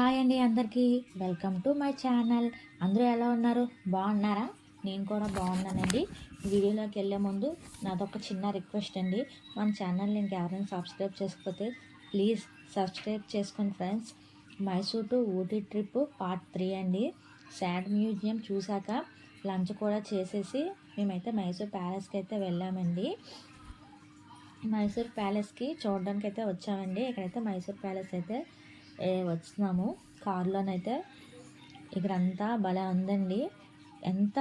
Hi అండి అందరికీ. Welcome to my channel. అందరూ ఎలా ఉన్నారు? బాగున్నారా? నేను కూడా బాగున్నానండి. వీడియోలోకి వెళ్ళే ముందు నాదొక చిన్న రిక్వెస్ట్ అండి. మన ఛానల్ని ఇంకెవరైనా సబ్స్క్రైబ్ చేసుకోకపోతే ప్లీజ్ సబ్స్క్రైబ్ చేసుకోండి friends. Mysore to Ooty trip part three అండి. శాడ్ మ్యూజియం చూశాక లంచ్ కూడా చేసేసి మేమైతే మైసూర్ ప్యాలెస్కి అయితే వెళ్ళామండి. మైసూర్ ప్యాలెస్కి చూడడానికి అయితే వచ్చామండి. ఇక్కడైతే మైసూర్ ప్యాలెస్ అయితే వచ్చినాము. కారులోనైతే ఇక్కడంతా భలే ఉందండి. ఎంత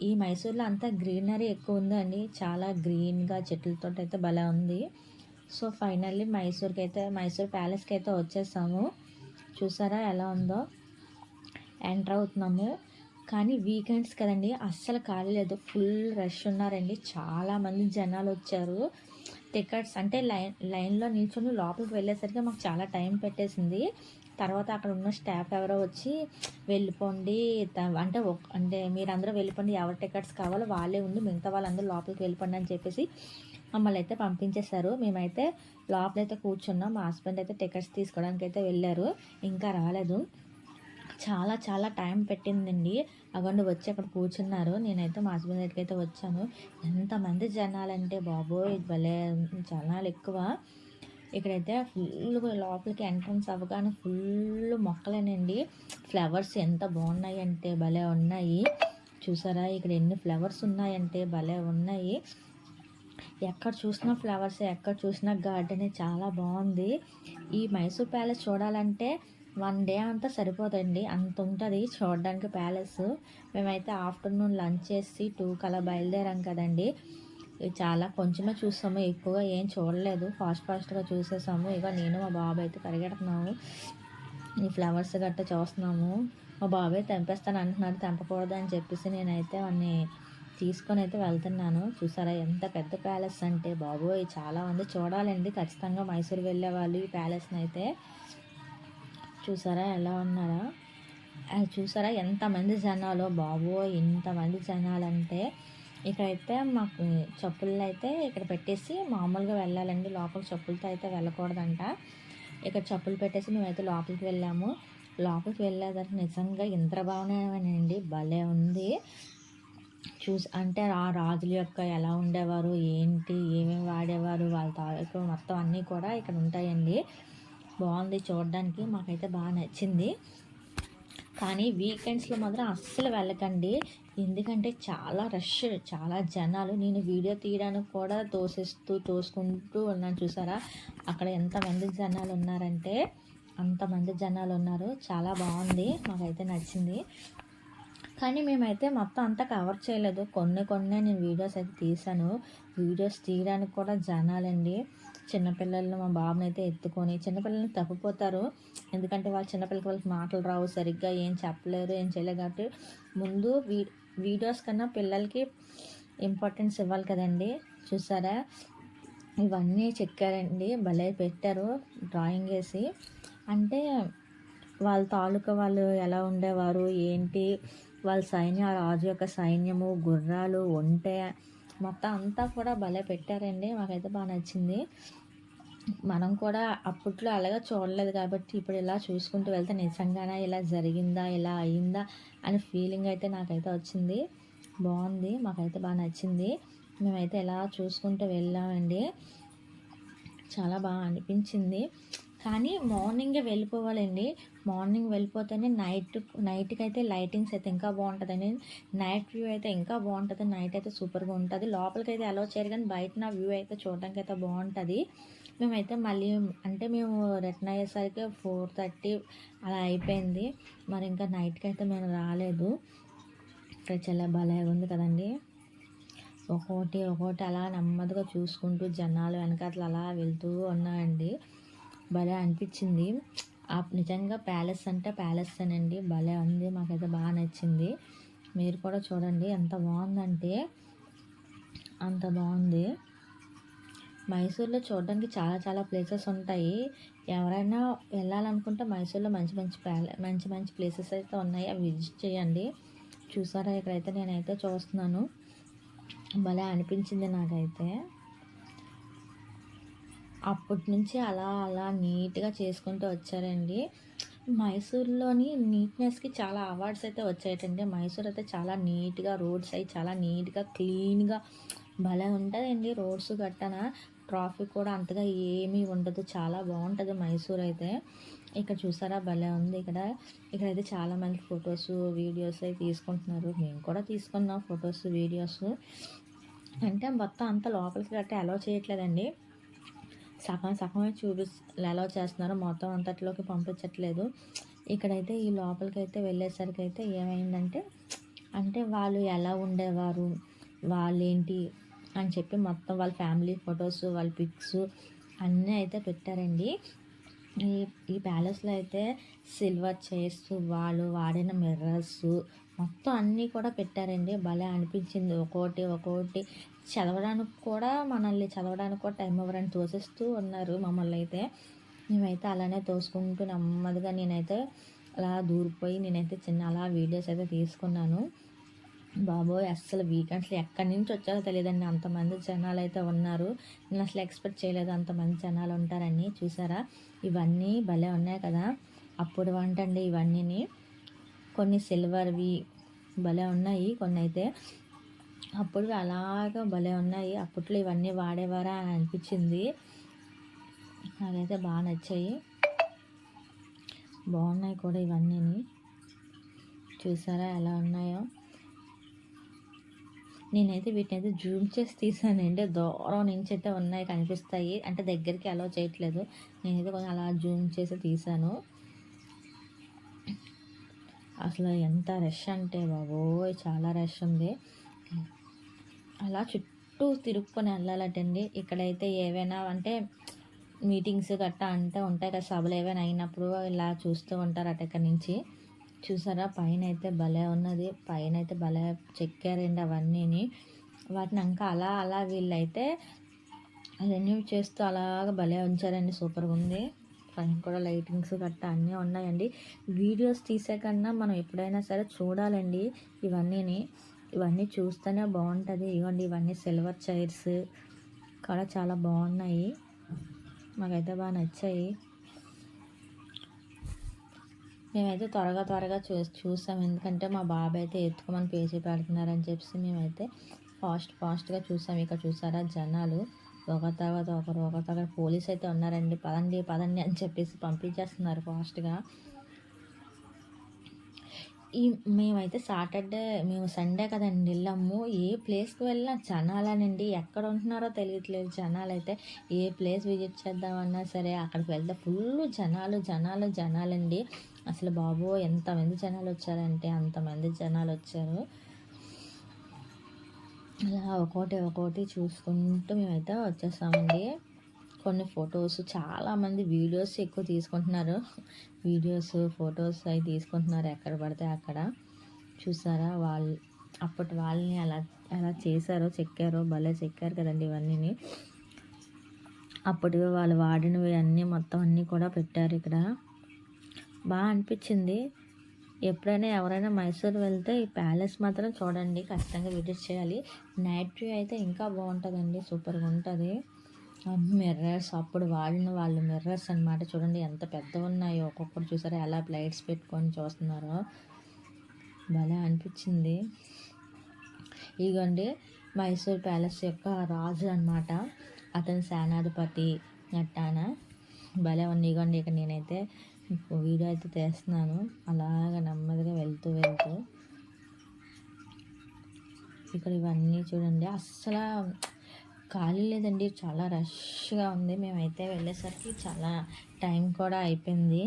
ఈ మైసూర్లో అంతా గ్రీనరీ ఎక్కువ ఉందండి. చాలా గ్రీన్గా చెట్లతో అయితే భలే ఉంది. సో ఫైనల్లీ మైసూర్కి అయితే మైసూర్ ప్యాలెస్కి అయితే వచ్చేసాము. చూసారా ఎలా ఉందో? ఎంటర్ అవుతున్నాము. కానీ వీకెండ్స్ కదండి అస్సలు ఖాళీ లేదు. ఫుల్ రష్ ఉన్నారండి. చాలామంది జనాలు వచ్చారు. టికెట్స్ అంటే లైన్ లైన్లో నిల్చొని లోపలికి వెళ్ళేసరికి మాకు చాలా టైం పెట్టేసింది. తర్వాత అక్కడ ఉన్న స్టాఫ్ ఎవరో వచ్చి వెళ్ళిపోండి అంటే ఒక- అంటే మీరందరూ వెళ్ళిపోండి ఎవరి టికెట్స్ కావాలో వాళ్ళే ఉంది మిగతా వాళ్ళందరూ లోపలికి వెళ్ళిపోండి అని చెప్పేసి మమ్మల్ని అయితే పంపించేశారు. మేమైతే లోపలైతే కూర్చున్నాం. మా హస్బెండ్ అయితే టికెట్స్ తీసుకోవడానికి అయితే వెళ్ళారు. ఇంకా రాలేదు. చాలా చాలా టైం పెట్టిందండి. అగండి వచ్చి అక్కడ కూర్చున్నారు. నేనైతే మా హస్బెండ్ దగ్గరికి అయితే వచ్చాను. ఎంతమంది జనాలంటే బాబోయ్ భలే జనాలు ఎక్కువ. ఇక్కడైతే ఫుల్ లోపలికి ఎంట్రన్స్ అవ్వగానే ఫుల్ మొక్కలేనండి. ఫ్లవర్స్ ఎంత బాగున్నాయి అంటే భలే ఉన్నాయి. చూసారా? ఇక్కడ ఎన్ని ఫ్లవర్స్ ఉన్నాయంటే భలే ఉన్నాయి. ఎక్కడ చూసినా ఫ్లవర్స్ ఎక్కడ చూసినా గార్డెన్ చాలా బాగుంది. ఈ మైసూర్ ప్యాలెస్ చూడాలంటే వన్ డే అంతా సరిపోదండి. అంత ఉంటుంది చూడడానికి ప్యాలెస్. మేమైతే ఆఫ్టర్నూన్ లంచ్ చేసి టూ కలా బయలుదేరాం కదండి. చాలా కొంచెమే చూసాము ఎక్కువగా ఏం చూడలేదు. ఫాస్ట్ ఫాస్ట్గా చూసేసాము. ఇక నేను మా బాబు అయితే పరిగెడుతున్నాము. ఈ ఫ్లవర్స్ గట్ట చూస్తున్నాము. మా బాబాయ్ తెంపేస్తాను అంటున్నారు తెంపకూడదు అని చెప్పేసి నేనైతే వాడిని తీసుకొని అయితే వెళ్తున్నాను. చూసారా ఎంత పెద్ద ప్యాలెస్ అంటే బాబోయ్ చాలా మంది చూడాలండి. ఖచ్చితంగా మైసూర్ వెళ్ళే వాళ్ళు ఈ ప్యాలెస్ని అయితే. చూసారా ఎలా ఉన్నారా? అది చూసారా ఎంతమంది జనాలు బాబో ఇంతమంది జనాలు అంటే ఇక్కడైతే మాకు చెప్పులు అయితే ఇక్కడ పెట్టేసి మామూలుగా వెళ్ళాలండి. లోపల చెప్పులతో అయితే వెళ్ళకూడదంట. ఇక్కడ చెప్పులు పెట్టేసి మేమైతే లోపలికి వెళ్ళాము. లోపలికి వెళ్ళేదానికి నిజంగా ఇంద్రభవనమేనండి భలే ఉంది. చూసి అంటే ఆ రాజుల యొక్క ఎలా ఉండేవారు ఏంటి ఏమేమి వాడేవారు వాళ్ళ తాలూకు మొత్తం అన్నీ కూడా ఇక్కడ ఉంటాయండి. బాగుంది చూడడానికి మాకైతే బాగా నచ్చింది. కానీ వీకెండ్స్లో మాత్రం అస్సలు వెళ్ళకండి. ఎందుకంటే చాలా రష్ చాలా జనాలు. నేను వీడియో తీయడానికి కూడా తోసేస్తూ తోసుకుంటూ ఉన్నాను చూసారా? అక్కడ ఎంతమంది జనాలు ఉన్నారంటే అంతమంది జనాలు ఉన్నారు. చాలా బాగుంది. మాకైతే నచ్చింది. కానీ మేమైతే మొత్తం అంతా కవర్ చేయలేదు. కొన్ని కొన్ని నేను వీడియోస్ అయితే తీసాను వీడియోస్ తీయడానికి కూడా జనాలండి. చిన్నపిల్లలను మా బాబుని అయితే ఎత్తుకొని చిన్నపిల్లల్ని తప్పిపోతారు ఎందుకంటే వాళ్ళు చిన్నపిల్లకి వాళ్ళకి మాటలు రావు సరిగ్గా ఏం చెప్పలేరు ఏం చేయలేరు కాబట్టి ముందు వీ వీడియోస్ కన్నా పిల్లలకి ఇంపార్టెన్స్ ఇవ్వాలి కదండి. చూసారా? ఇవన్నీ చెక్కారండి. భలే పెట్టారు డ్రాయింగ్ వేసి. అంటే వాళ్ళ తాలూకా వాళ్ళు ఎలా ఉండేవారు ఏంటి? వాళ్ళ సైన్యం ఆ రాజు యొక్క సైన్యము గుర్రాలు ఒంటె మొత్తం అంతా కూడా భలే పెట్టారండి. మాకైతే బాగా నచ్చింది. మనం కూడా అప్పట్లో అలాగా చూడలేదు కాబట్టి ఇప్పుడు ఇలా చూసుకుంటూ వెళ్తే నిజంగానే ఇలా జరిగిందా ఇలా అయిందా అనే ఫీలింగ్ అయితే నాకైతే వచ్చింది. బాగుంది. మాకైతే బాగా నచ్చింది. మేమైతే ఇలా చూసుకుంటూ వెళ్ళామండి. చాలా బాగా అనిపించింది. కానీ మార్నింగే వెళ్ళిపోవాలండి. మార్నింగ్ వెళ్ళిపోతేనే నైట్ నైట్కి అయితే లైటింగ్స్ అయితే ఇంకా బాగుంటుందండి. నైట్ వ్యూ అయితే ఇంకా బాగుంటుంది. నైట్ అయితే సూపర్గా ఉంటుంది. లోపలికి అయితే అలో చేయరు కానీ బయట నా వ్యూ అయితే చూడడానికి అయితే బాగుంటుంది. మేమైతే మళ్ళీ అంటే మేము రిటర్న్ అయ్యేసరికి ఫోర్ థర్టీ అలా అయిపోయింది. మరి ఇంకా నైట్కి అయితే మేము రాలేదు. ఇక్కడ చాలా భలే ఉంది కదండి. ఒక్కోటి ఒక్కోటి అలా నెమ్మదిగా చూసుకుంటూ జనాలు వెనకాతలు అలా వెళ్తూ ఉన్నాయండి. భలే అనిపించింది. ఆ నిజంగా ప్యాలెస్ అంటే ప్యాలెస్ అనండి. భలే ఉంది. మాకైతే బాగా నచ్చింది. మీరు కూడా చూడండి ఎంత బాగుందంటే అంత బాగుంది. మైసూర్లో చూడడానికి చాలా చాలా ప్లేసెస్ ఉంటాయి. ఎవరైనా వెళ్ళాలనుకుంటే మైసూర్లో మంచి మంచి ప్యాలె మంచి మంచి ప్లేసెస్ అయితే ఉన్నాయి. అవి విజిట్ చేయండి. చూసారా? ఇక్కడైతే నేనైతే చూస్తున్నాను. భలే అనిపించింది నాకైతే. అప్పటి నుంచి అలా అలా నీట్గా చేసుకుంటూ వచ్చారండి. మైసూర్లోని నీట్నెస్కి చాలా అవార్డ్స్ అయితే వచ్చాయటండి. మైసూర్ అయితే చాలా నీట్గా రోడ్స్ అవి చాలా నీట్గా క్లీన్గా భలే ఉంటుందండి రోడ్స్ గట్టన. ట్రాఫిక్ కూడా అంతగా ఏమీ ఉండదు. చాలా బాగుంటుంది మైసూర్ అయితే ఇక్కడ చూసారా? భలే ఉంది ఇక్కడ. ఇక్కడైతే చాలామంది ఫొటోస్ వీడియోస్ అవి తీసుకుంటున్నారు. మేము కూడా తీసుకున్నాం ఫొటోస్ వీడియోస్. అంటే మొత్తం అంత లోపలికి గట్రా అలౌ చేయట్లేదండి. సగం సగమే చూపి అలౌ చేస్తున్నారో. మొత్తం అంతట్లోకి పంపించట్లేదు. ఇక్కడైతే ఈ లోపలికి అయితే వెళ్ళేసరికి అయితే ఏమైందంటే అంటే వాళ్ళు ఎలా ఉండేవారు వాళ్ళేంటి అని చెప్పి మొత్తం వాళ్ళ ఫ్యామిలీ ఫొటోస్ వాళ్ళ పిక్స్ అన్నీ అయితే పెట్టారండి. ఈ ఈ ప్యాలెస్లో అయితే సిల్వర్ చైర్స్ వాళ్ళు వాడిన మిర్రర్స్ మొత్తం అన్నీ కూడా పెట్టారండి. భలే అనిపించింది. ఒక్కోటి ఒక్కోటి చదవడానికి కూడా మనల్ని చదవడానికి కూడా టైం ఇవ్వరని తోసేస్తూ ఉన్నారు మమ్మల్ని అయితే. మేమైతే అలానే తోసుకుంటూ నెమ్మదిగా నేనైతే అలా దూరిపోయి నేనైతే చిన్న అలా వీడియోస్ అయితే తీసుకున్నాను. బాబోయ్ అస్సలు వీకెండ్స్లో ఎక్కడి నుంచి వచ్చారో తెలియదండి. అంతమంది జనాలు అయితే ఉన్నారు. నేను అసలు ఎక్స్పెక్ట్ చేయలేదు అంతమంది జనాలు ఉంటారని. చూసారా? ఇవన్నీ భలే ఉన్నాయి కదా. అప్పుడు వంటండి ఇవన్నీని. కొన్ని సిల్వర్వి భలే ఉన్నాయి. కొన్ని అయితే అప్పుడు అలాగ భలే ఉన్నాయి. అప్పట్లో ఇవన్నీ వాడేవారా అని అనిపించింది. నాకైతే బాగా నచ్చాయి. బాగున్నాయి కూడా ఇవన్నీ చూసారా ఎలా ఉన్నాయో? నేనైతే వీటిని అయితే జూమ్ చేసి తీసానండి. దూరం నుంచి అయితే ఉన్నాయి కనిపిస్తాయి. అంటే దగ్గరికి అలా చేయట్లేదు. నేనైతే కొంచెం అలా జూమ్ చేసి తీసాను. అసలు ఎంత రష్ అంటే బాబోయ్ చాలా రష్ ఉంది. అలా చుట్టూ తిరుక్కొని వెళ్ళాలటండి. ఇక్కడైతే ఏవైనా అంటే మీటింగ్స్ గట్టా అంటే ఉంటాయి కదా సభలు ఏవైనా అయినప్పుడు ఇలా చూస్తూ ఉంటారు అట ఇక్కడ నుంచి. చూసారా? పైన అయితే భలే ఉన్నది. పైన అయితే భలే చెక్కారండి అవన్నీని. వాటిని ఇంకా అలా అలా వీళ్ళైతే రెన్యూ చేస్తూ అలాగ భలే ఉంచారండి. సూపర్గా ఉంది. పైన కూడా లైటింగ్స్ గట్టా అన్నీ ఉన్నాయండి. వీడియోస్ తీసే కన్నా మనం ఎప్పుడైనా సరే చూడాలండి ఇవన్నీని. ఇవన్నీ చూస్తేనే బాగుంటుంది. ఇవ్వండి ఇవన్నీ సిల్వర్ చైర్స్. కూడా చాలా బాగున్నాయి. మాకైతే బాగా నచ్చాయి. మేమైతే త్వరగా త్వరగా చూ చూసాం. ఎందుకంటే మా బాబాయ్ అయితే ఎత్తుకోమని పేజీ పెడుతున్నారని చెప్పేసి మేమైతే ఫాస్ట్ ఫాస్ట్గా చూసాం. ఇక్కడ చూసారా జనాలు? ఒక తర్వాత ఒకరు ఒక తర్వాత పోలీస్ అయితే ఉన్నారండి. పదండి పదండి అని చెప్పేసి పంపించేస్తున్నారు ఫాస్ట్గా. ఈ మేమైతే సాటర్డే మేము సండే కదండి వెళ్ళాము. ఏ ప్లేస్కి వెళ్ళినా జనాలనండి ఎక్కడ ఉంటున్నారో తెలియట్లేదు. జనాలు అయితే ఏ ప్లేస్ విజిట్ చేద్దామన్నా సరే అక్కడికి వెళ్తే ఫుల్ జనాలు జనాలు జనాలండి. అసలు బాబు ఎంతమంది జనాలు వచ్చారంటే అంతమంది జనాలు వచ్చారు. అలా ఒక్కోటి ఒక్కోటి చూసుకుంటూ మేమైతే వచ్చేసామండి. కొన్ని ఫొటోస్ చాలామంది వీడియోస్ ఎక్కువ తీసుకుంటున్నారు. వీడియోస్ ఫొటోస్ అవి తీసుకుంటున్నారు ఎక్కడ పడితే అక్కడ. చూసారా? వాళ్ళు అప్పటి వాళ్ళని అలా అలా చేశారో చెక్కారో భలే చెక్కారు కదండి ఇవన్నీ అప్పటి వాళ్ళు వాడినవి అన్నీ మొత్తం అన్నీ కూడా పెట్టారు ఇక్కడ. బాగా అనిపించింది. ఎప్పుడైనా ఎవరైనా మైసూర్ వెళ్తే ఈ ప్యాలెస్ మాత్రం చూడండి ఖచ్చితంగా విజిట్ చేయాలి. నైట్ వ్యూ అయితే ఇంకా బాగుంటుందండి సూపర్గా ఉంటుంది. మిర్రర్స్ అప్పుడు వాడిన వాళ్ళు మిర్రర్స్ అనమాట చూడండి ఎంత పెద్దగా ఉన్నాయో ఒక్కొక్కరు చూసారా ఎలా లైట్స్ పెట్టుకొని చూస్తున్నారో. భలే అనిపించింది. ఇదిగోండి మైసూర్ ప్యాలెస్ యొక్క రాజు అనమాట అతని సేనాధిపతి నట్టాన భలే ఉంది. ఇదిగోండి ఇక నేనైతే వీడియో అయితే తీస్తున్నాను. అలాగ నెమ్మదిగా వెళ్తూ వెళ్తూ. ఇక్కడ ఇవన్నీ చూడండి. అస్సలు ఖాళీ లేదండి. చాలా రష్గా ఉంది. మేమైతే వెళ్ళేసరికి చాలా టైం కూడా అయిపోయింది.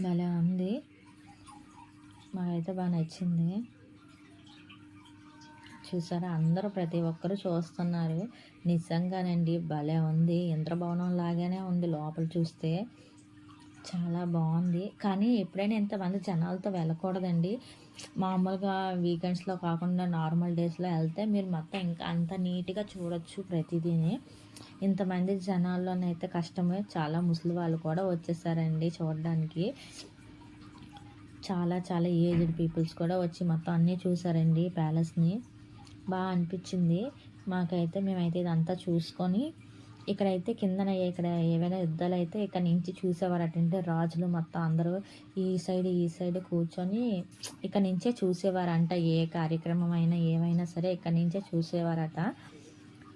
భలే ఉంది. మాకైతే బాగా నచ్చింది. చూసారా? అందరూ ప్రతి ఒక్కరు చూస్తున్నారు. నిజంగానండి భలే ఉంది. ఇంద్రభవనం లాగానే ఉంది లోపల చూస్తే. చాలా బాగుంది. కానీ ఎప్పుడైనా ఇంతమంది జనాలతో వెళ్ళకూడదండి. మామూలుగా వీకెండ్స్లో కాకుండా నార్మల్ డేస్లో వెళ్తే మీరు మొత్తం ఇంకా అంత నీట్గా చూడొచ్చు ప్రతిదీని. ఇంతమంది జనాల్లోనైతే కష్టమే. చాలా ముసలి వాళ్ళు కూడా వచ్చేసారండి చూడడానికి. చాలా చాలా ఏజ్డ్ పీపుల్స్ కూడా వచ్చి మొత్తం అన్నీ చూసారండి ప్యాలెస్ని. బాగా అనిపించింది. మాకైతే మేమైతే ఇదంతా చూసుకొని ఇక్కడైతే కిందన ఇక్కడ ఏవైనా యుద్ధాలు అయితే ఇక్కడ నుంచి చూసేవారట అంటే రాజులు మొత్తం అందరూ ఈ సైడ్ ఈ సైడ్ కూర్చొని ఇక్కడ నుంచే చూసేవారంట. ఏ కార్యక్రమం అయినా ఏమైనా సరే ఇక్కడ నుంచే చూసేవారట.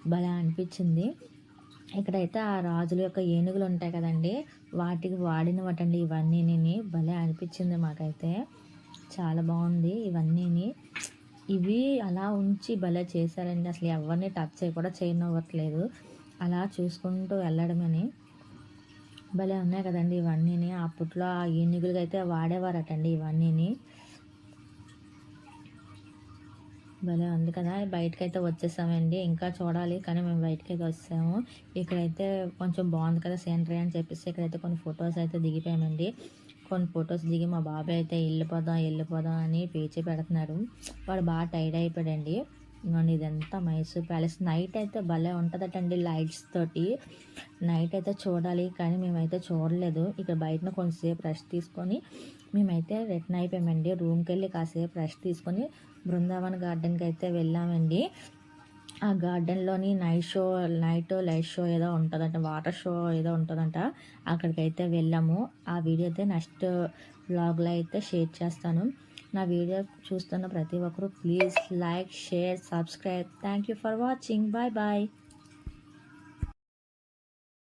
భలే అనిపించింది. ఇక్కడైతే ఆ రాజుల యొక్క ఏనుగులు ఉంటాయి కదండి వాటికి వాడినవటండి ఇవన్నీ భలే అనిపించింది మాకైతే. చాలా బాగుంది ఇవన్నీని. ఇవి అలా ఉంచి భలే చేశారండి. అసలు ఎవరిని టచ్ చేయ కూడా చేయనివ్వట్లేదు. అలా చూసుకుంటూ వెళ్ళడమని. భలే ఉన్నాయి కదండి ఇవన్నీని. అప్పట్లో ఆ ఏనుగులకి అయితే వాడేవారటండి ఇవన్నీని. భలే ఉంది కదా. బయటకు అయితే వచ్చేసామండి. ఇంకా చూడాలి కానీ మేము బయటకు అయితే వచ్చాము ఇక్కడైతే కొంచెం బాగుంది కదా సీనరీ అని చెప్పేసి ఇక్కడైతే కొన్ని ఫొటోస్ అయితే దిగిపోయామండి. కొన్ని ఫొటోస్ దిగి మా బాబాయ్ అయితే వెళ్ళిపోదాం వెళ్ళిపోదాం అని పేచి పెడుతున్నాడు వాడు బాగా టైర్డ్ అయిపోయాడండి. ఇదిగోండి ఇదంతా మైసూర్ ప్యాలెస్. నైట్ అయితే భలే ఉంటుందటండి లైట్స్ తోటి. నైట్ అయితే చూడాలి కానీ మేమైతే చూడలేదు. ఇక్కడ బయటన కొంతసేపు రెస్ట్ తీసుకొని మేమైతే రిటర్న్ అయిపోయామండి. రూమ్కి వెళ్ళి కాసేపు రెస్ట్ తీసుకొని బృందావన్ గార్డెన్కి అయితే వెళ్ళామండి. ఆ గార్డెన్లోని night show night light show ఏదో ఉంటుందంట వాటర్ షో ఏదో ఉంటుందంట. అక్కడికైతే వెళ్ళాము. ఆ వీడియో అయితే నెక్స్ట్ బ్లాగ్లో అయితే షేర్ చేస్తాను. నా వీడియో చూస్తున్న ప్రతి ఒక్కరూ please like share subscribe thank you for watching bye bye